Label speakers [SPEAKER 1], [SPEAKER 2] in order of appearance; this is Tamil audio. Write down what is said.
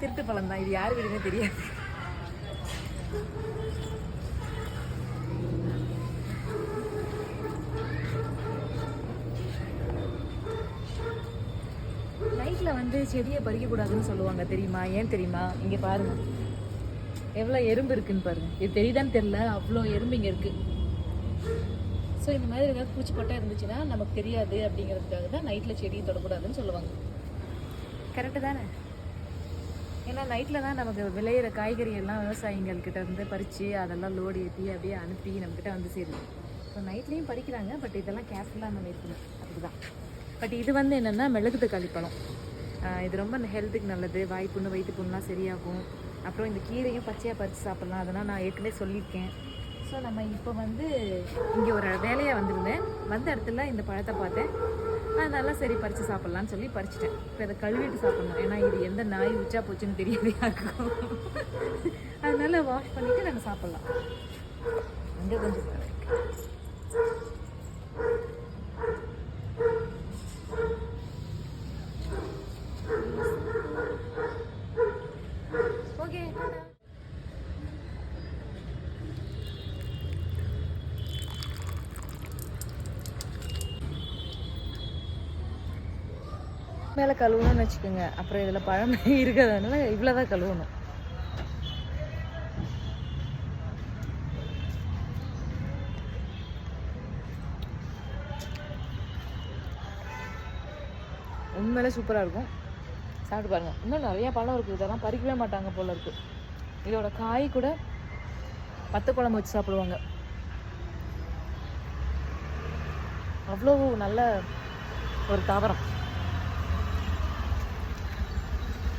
[SPEAKER 1] திருட்டு பழம் தான். இது யார் வீடுமே தெரியாது. நைட்டில் வந்து செடியை பறிக்கக்கூடாதுன்னு சொல்லுவாங்க. தெரியுமா? ஏன் தெரியுமா? இங்கே பாருங்க. எவ்வளோ எறும்பு இருக்குன்னு பாருங்க. இது தெரியுதான்னு தெரியல. அவ்வளோ எறும்பு இங்கே இருக்கு. ஸோ இந்த மாதிரி ஏதாவது பூச்சிப்பட்டா இருந்துச்சுன்னா நமக்கு தெரியாது அப்படிங்கிறதுக்காக தான் நைட்டில் செடியை தொடக்கூடாதுன்னு சொல்லுவாங்க. கரெக்டு தானே? ஏன்னா நைட்டில் தான் நமக்கு விளையிற காய்கறி எல்லாம் இருந்து பறித்து அதெல்லாம் லோடு ஏற்றி அப்படியே அனுப்பி நம்மக்கிட்ட வந்து சேருது. ஸோ நைட்லேயும் பறிக்கிறாங்க பட் இதெல்லாம் கேர்ஃபுல்லாக நம்ம இருக்கணும். அதுதான் பட் இது வந்து என்னென்னா மிளகு தக்காளி பழம். இது ரொம்ப ஹெல்த்துக்கு நல்லது. வாய்ப்புண்ணு வயிற்று புண்ணுலாம் சரியாகும். அப்புறம் இந்த கீரையும் பச்சையாக பறித்து சாப்பிட்லாம். அதெல்லாம் நான் ஏற்கனவே சொல்லியிருக்கேன். ஸோ நம்ம இப்போ வந்து இங்கே ஒரு வேலையாக வந்திருந்தேன். வந்த இடத்துல இந்த பழத்தை பார்த்தேன். அதனால சரி பறித்து சாப்பிட்லான்னு சொல்லி பறிச்சிட்டேன். இப்போ இதை கழுவிட்டு சாப்பிட்ணும். ஏன்னா இது எந்த நாய் உச்சா போச்சுன்னு தெரியாது யாருக்கும். அதனால வாஷ் பண்ணிவிட்டு நாங்கள் சாப்பிட்லாம். அங்கே கொஞ்சம் மேலே கழுவணும்னு வச்சுக்கோங்க. அப்புறம் இதில் பழமை இருக்கிறதுனால இவ்வளோ தான் கழுவணும். உண்மையிலே சூப்பராக இருக்கும். சாப்பிட்டு பாருங்க. இன்னும் நிறையா பழம் இருக்குது. இதெல்லாம் பறிக்கவே மாட்டாங்க போல இருக்குது இதோட காய் கூட பத்து குழம்பு வச்சு சாப்பிடுவாங்க. அவ்வளோ நல்ல ஒரு தாவரம்.